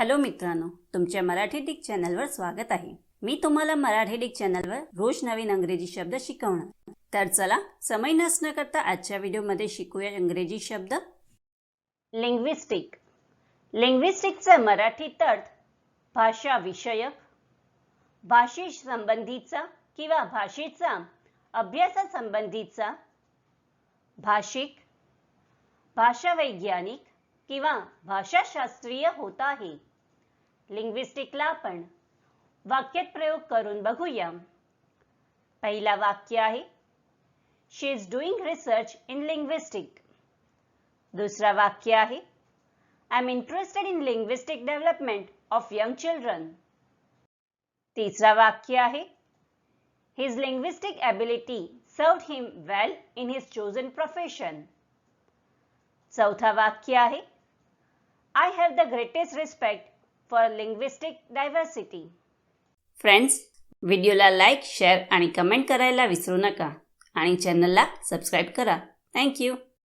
Hello मित्रांनो तुमच्या Marathi Dick चॅनलवर स्वागत आहे. मी तुम्हाला मराठी डिक चॅनलवर रोज नवीन अंग्रेजी शब्द शिकवणार. तर चला समय नसणं करता आजच्या व्हिडिओमध्ये शिकूया इंग्रजी शब्द. लिंग्विस्टिक लिंग्विस्टिकचा मराठीत अर्थ भाषा विषयक भाषे संबंधीचा किंवा भाषेचा अभ्यासासंबंधीचा भाषिक भाषावैज्ञानिक किंवा भाषाशास्त्रीय होत आहे. लिंग्विस्टिकला आपण वाक्यात प्रयोग करून बघूया. पहिला वाक्य आहे. She is doing research in linguistic दुसरा वाक्य आहे. I am interested in linguistic development of young children तिसरा वाक्य आहे. His linguistic ability served him well in his chosen profession चौथा वाक्य आहे. I have the greatest respect for linguistic diversity friends व्हिडिओला लाईक शेअर आणि कमेंट करायला विसरू नका. आणि चॅनलला सबस्क्राईब करा. थँक्यू